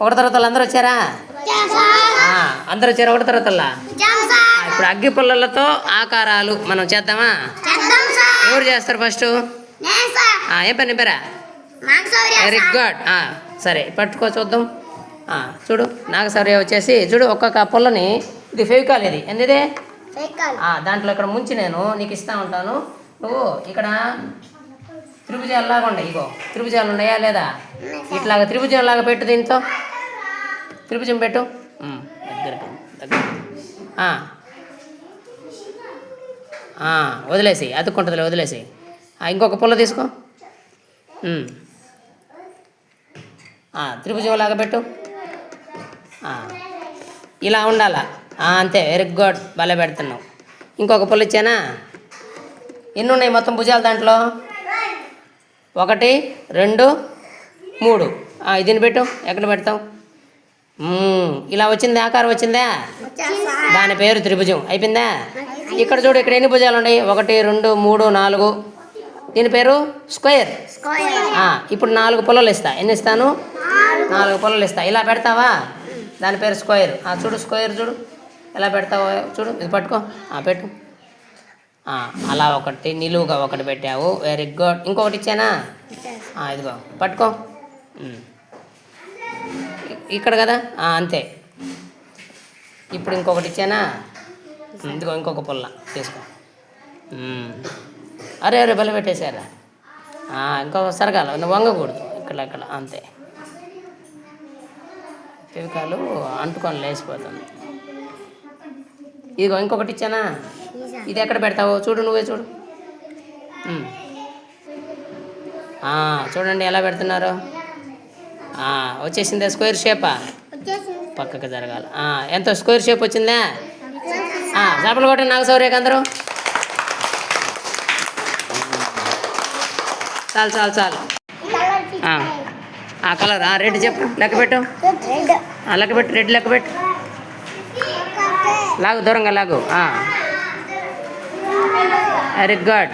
ఒకటి తర్వాత అందరూ వచ్చారా? అందరూ వచ్చారు ఒకటి తర్వాత? ఇప్పుడు అగ్గి పుల్లలతో ఆకారాలు మనం చేద్దామా? ఎవరు చేస్తారు ఫస్ట్? ఏం పని పేరా? Very good. సరే పట్టుకో చూద్దాం. చూడు నాగసౌర్య వచ్చేసి చూడు ఒక్కొక్క పుల్లని ఇది ఫెవికాల్ ఇది. ఏందిది ఆ, దాంట్లో ఇక్కడ ముంచి నేను నీకు ఇస్తా ఉంటాను. నువ్వు ఇక్కడ త్రిభుజాలు లాగా ఉండే ఇగో త్రిభుజాలు ఉన్నాయా లేదా? ఇట్లాగా త్రిభుజం లాగా పెట్టు దీంతో. త్రిభుజం పెట్టు. ఆ. ఆ, వదిలేసి అతుక్కుంటుందిలే వదిలేసి ఇంకొక పుల్ల తీసుకో. త్రిభుజం లాగా పెట్టు. ఆ, ఇలా ఉండాలా? ఆ, అంతే వెరీ గుడ్ భలే పెడుతున్నావు. ఇంకొక పుల్ల ఇచ్చానా? ఎన్ని ఉన్నాయి మొత్తం భుజాలు దాంట్లో? ఒకటి రెండు మూడు. ఇదిని పెట్టు. ఎక్కడ పెడతాం. ఇలా వచ్చిందా? ఆకారం వచ్చిందా? దాని పేరు త్రిభుజం. అయిపోయిందా? ఇక్కడ చూడు ఇక్కడ ఎన్ని భుజాలు ఉన్నాయి? ఒకటి రెండు మూడు నాలుగు. దీని పేరు? స్క్వేర్. ఇప్పుడు నాలుగు పుల్లలు ఇస్తా. ఎన్ని ఇస్తాను? నాలుగు పుల్లలు ఇస్తా. ఇలా పెడతావా? దాని పేరు స్క్వేర్. ఆ, చూడు స్క్వేర్ చూడు. ఎలా పెడతావో చూడు. ఇది పట్టుకో. ఆ, పెట్టు. అలా ఒకటి నిలువుగా ఒకటి పెట్టావు. వెరీ గుడ్ ఇంకొకటి ఇచ్చానా? ఇదిగో పట్టుకో. ఇక్కడ కదా? అంతే. ఇప్పుడు ఇంకొకటి ఇచ్చానా? ఇదిగో ఇంకొక పుల్ల. తీసుకో. అరే అరే బల పెట్టేశారా? ఇంకొక సరగాల. నువ్వు వంగకూడదు. ఇక్కడ ఇక్కడ అంతే. పివికాలు అంటుకొని లేచిపోతుంది. ఇదిగో ఇంకొకటి ఇచ్చానా? ఇది ఎక్కడ పెడతావు? చూడు నువ్వే చూడు. చూడండి ఎలా పెడుతున్నారు. వచ్చేసిందా స్క్వేర్ షేపా? పక్కకి జరగాలి. ఎంత స్క్వేర్ షేప్ వచ్చిందా? చేపలు కొట్టండి నాగశౌర్యకి అందరూ. చాలు చాలు చాలు. కలర్ ఆ రెడ్ చెప్పు లెక్క పెట్టు. లెక్క పెట్టు రెడ్ లెక్క పెట్టు. లాగు దూరంగా లాగు. Very good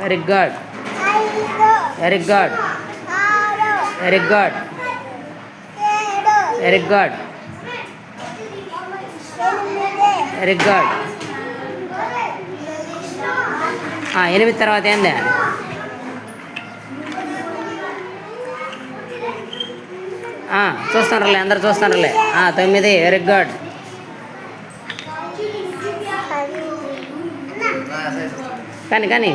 very good very good very good very good very good ఎనిమిది తర్వాత ఏంది? చూస్తానులే అందరు చూస్తానులే తొమ్మిది వెరీ గుడ్ కానీ కానీ.